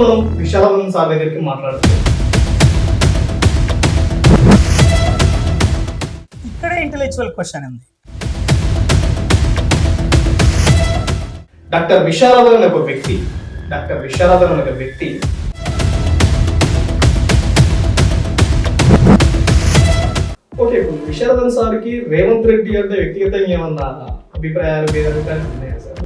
మనం విశాలం సార్ దగ్గరికి మాట్లాడుతున్నాం ఇక్కడే ఇంటలెక్చువల్ క్వశ్చన్ ఉంది. డాక్టర్ విశారదన్ అనే ఒక వ్యక్తి. డాక్టర్ విశారదన్ అనే ఒక వ్యక్తి. ఓకే ఇప్పుడు విశారదన్ సార్కి రేవంత్ రెడ్డి అంటే వ్యక్తిగతంగా ఏమన్నా అభిప్రాయాలు భేదాభిప్రాయాలు ఉన్నాయా సార్?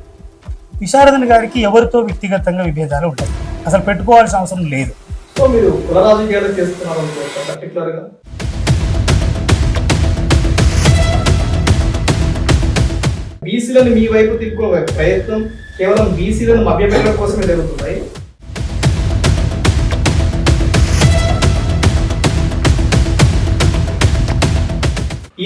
విశారదన్ గారికి ఎవరితో వ్యక్తిగతంగా విభేదాలు ఉంటాయి? అసలు పెట్టుకోవాల్సిన అవసరం లేదు. సో మీరు కుల రాజకీయాలు చేస్తున్నారు అనుకోవచ్చు పర్టికులర్గా? బీసీలను మీ వైపు తిప్పుకునే ప్రయత్నం కేవలం బీసీలను మభ్యపెట్టడం కోసమే జరుగుతున్నాయి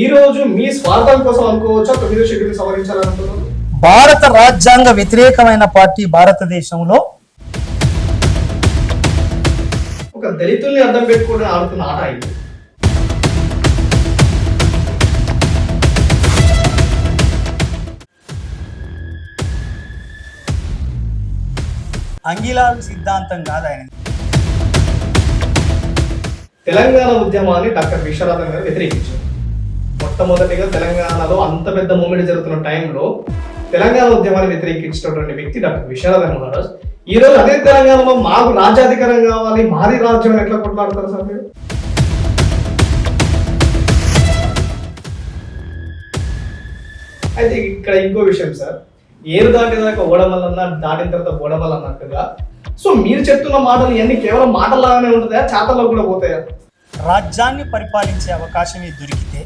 ఈ రోజు మీ స్వార్థం కోసం అనుకోవచ్చా? తొమ్మిదో షెడ్యూల్ సవరించాలనుకుంటున్నారు? భారత రాజ్యాంగ వ్యతిరేకమైన పార్టీ భారతదేశంలో ఒక దళితుల్ని అడ్డం పెట్టుకోవడం ఆడుతున్న ఆట ఇది. అంగిలాలు సిద్ధాంతం కాదు ఆయన. తెలంగాణ ఉద్యమాన్ని డాక్టర్ విశ్వనాథన్ గారు వ్యతిరేకించారు. మొట్టమొదటిగా తెలంగాణలో అంత పెద్ద మూమెంట్ జరుగుతున్న టైంలో తెలంగాణ ఉద్యమాన్ని వ్యతిరేకించినటువంటి వ్యక్తి డాక్టర్ విశ్వనాథన్ మహారాజ్ ఈ రోజు అదే తెలంగాణలో మాకు రాజ్యాధికారం కావాలి మాది రాజ్యం ఎట్లా కొట్లాడతారు సార్ మీరు? అయితే ఇక్కడ ఇంకో విషయం సార్. ఏరు దాటేదాకా ఓడమల్లన్నా దాటిన తర్వాత ఓడమల్లన్నట్టుగా సో మీరు చెప్తున్న మాటలు ఇవన్నీ కేవలం మాటలాగానే ఉంటుందా చేతల్లో కూడా పోతాయా? రాజ్యాన్ని పరిపాలించే అవకాశమే దొరికితే